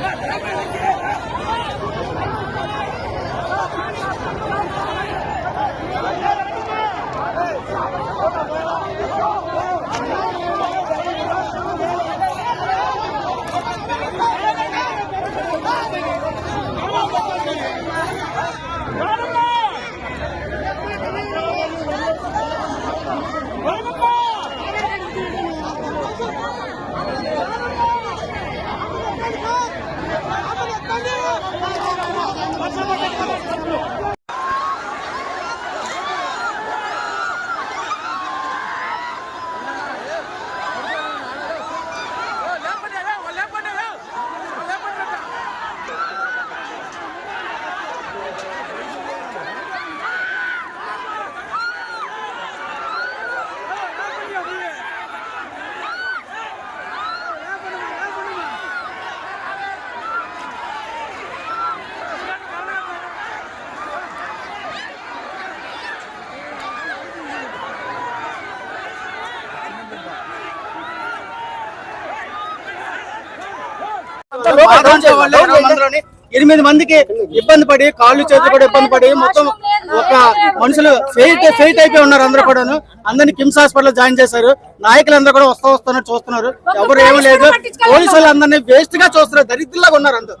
¡Vamos! ఎనిమిది మందికి ఇబ్బంది పడి కాళ్ళు చేతులు కూడా ఇబ్బంది పడి మొత్తం ఒక మనుషులు ఫెయిట్ ఫెయిట్ అయిపోయి ఉన్నారు అందరూ కూడాను. అందరిని కిమ్స్ హాస్పిటల్ జాయిన్ చేశారు. నాయకులందరూ కూడా వస్తా వస్తున్నారు చూస్తున్నారు. ఎవరు ఏమీ లేదు. పోలీసులు అందరినీ వేస్ట్గా చూస్తున్నారు. దరిద్రులాగా ఉన్నారు అందరూ.